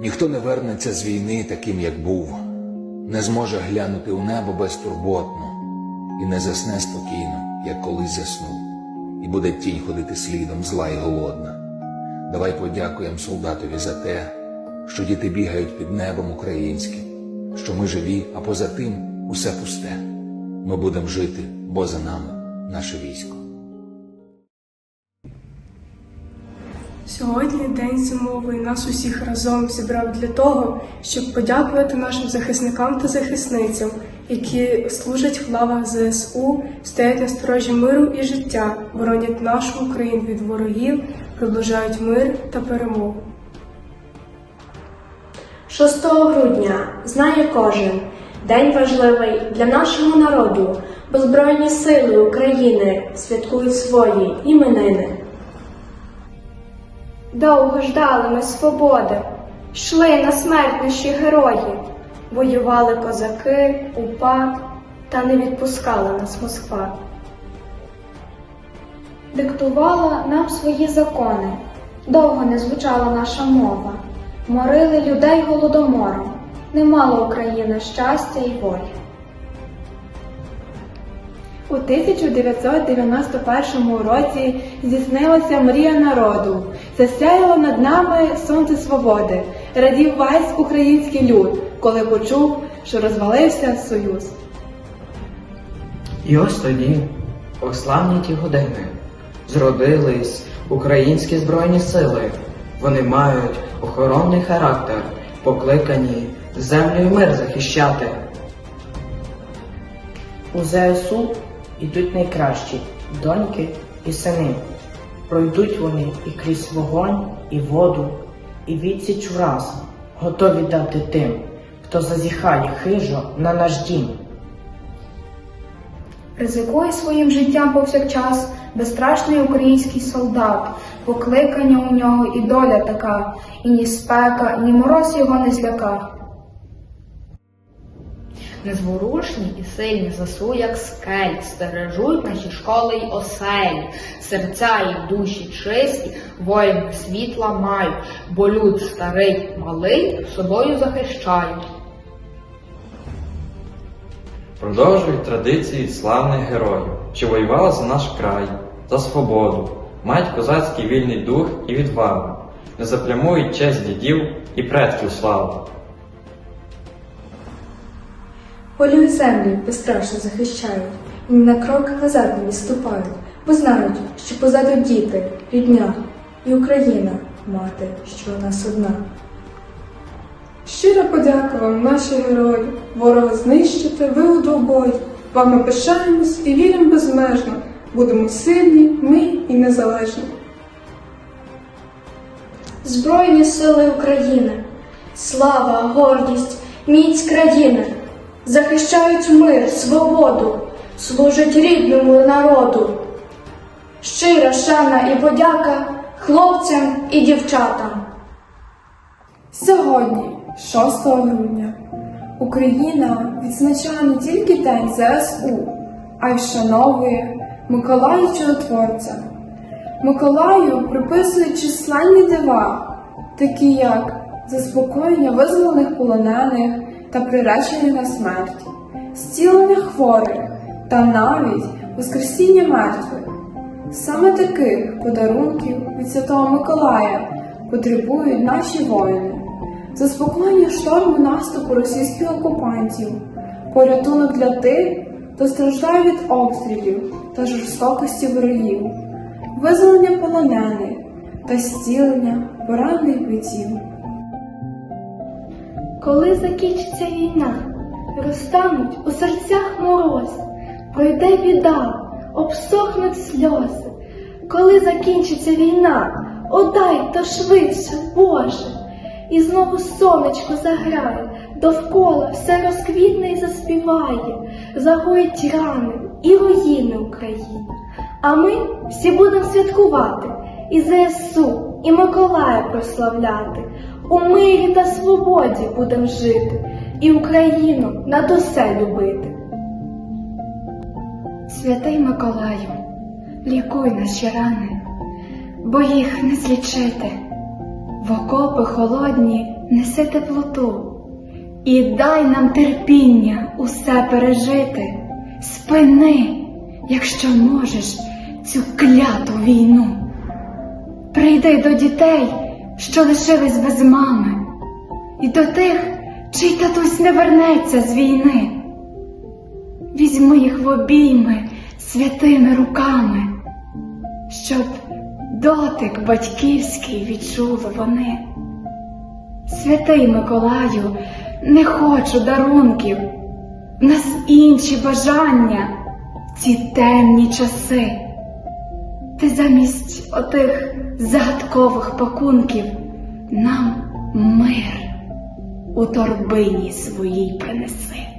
Ніхто не вернеться з війни таким, як був, не зможе глянути у небо безтурботно і не засне спокійно, як колись заснув, і буде тінь ходити слідом зла і голодна. Давай подякуємо солдатові за те, що діти бігають під небом українським, що ми живі, а поза тим усе пусте. Ми будемо жити, бо за нами наше військо. Сьогодні день зимовий нас усіх разом зібрав для того, щоб подякувати нашим захисникам та захисницям, які служать в лавах ЗСУ, стоять на сторожі миру і життя, боронять нашу Україну від ворогів, приближають мир та перемогу. 6 грудня знає кожен день важливий для нашого народу, бо Збройні сили України святкують свої іменини. Довго ждали ми свободи, йшли на смерть наші герої, Воювали козаки, УПА, та не відпускала нас Москва. диктувала нам свої закони. Довго не звучала наша мова, морили людей голодомором. Не мала Україна щастя і волі. У 1991 році здійснилася мрія народу. Засяяло над нами сонце свободи. Радів весь український люд, коли почув, що розвалився союз. І ось тоді, у славні ті години, зродились українські збройні сили. Вони мають охоронний характер, покликані землю і мир захищати. У ЗСУ йдуть найкращі доньки і сини. Пройдуть вони і крізь вогонь, і воду, і відсіч враз, готові дати тим, хто зазіхає хижо на наш дім. Ризикує своїм життям повсякчас безстрашний український солдат, покликання у нього і доля така, і ні спека, ні мороз його не зляка. Незворушні і сильні засу, як скель, стережуть наші школи й оселі, серця і душі чисті, воїни світла мають, бо люд старий, малий собою захищають. Продовжують традиції славних героїв, що воювали за наш край, за свободу, мають козацький вільний дух і відвагу, не заплямують честь дідів і предків славу. Волю і землю безстрашно захищають, і ні на крок назад не відступають, бо знають, що позаду діти, рідня і Україна, мати, що у нас одна. Щира подяка вам, наші герої, ворога знищити, ви у двобой. Вами пишаємось і віримо безмежно, будемо сильні, ми і незалежні. Збройні сили України, слава, гордість, міць країни, захищають мир, свободу, служать рідному народу. Щира шана і подяка хлопцям і дівчатам. Сьогодні, 6 грудня, Україна відзначає не тільки День ЗСУ, а й вшановує Миколая Чудотворця. Миколаю приписують численні дива, такі як заспокоєння визволених полонених та приречення на смерть, зцілення хворих та навіть воскресіння мертвих. Саме таких подарунків від Святого Миколая потребують наші воїни. Заспокоєння шторму наступу російських окупантів, порятунок для тих, хто страждає від обстрілів та жорстокості ворогів, визволення полонених та зцілення поранених бійців. Коли закінчиться війна, розтануть у серцях мороз, пройде біда, обсохнуть сльози. Коли закінчиться війна, одай то швидше, Боже, і знову сонечко заграє, довкола все розквітне і заспіває, загоїть рани і руїни України. А ми всі будемо святкувати і ЗСУ, і Миколая прославляти. У мирі та свободі будем жити, і Україну над усе любити. Святий Миколаю, лікуй наші рани, бо їх не злічити. В окопи холодні неси теплоту і дай нам терпіння усе пережити. Спини, якщо можеш, цю кляту війну. Прийди до дітей, що лишились без мами, і до тих, чий татусь не вернеться з війни. Візьми їх в обійми святими руками, щоб дотик батьківський відчули вони. Святий Миколаю, не хочу дарунків, в нас інші бажання в ці темні часи. Ти замість отих загадкових пакунків нам мир у торбині своїй принеси.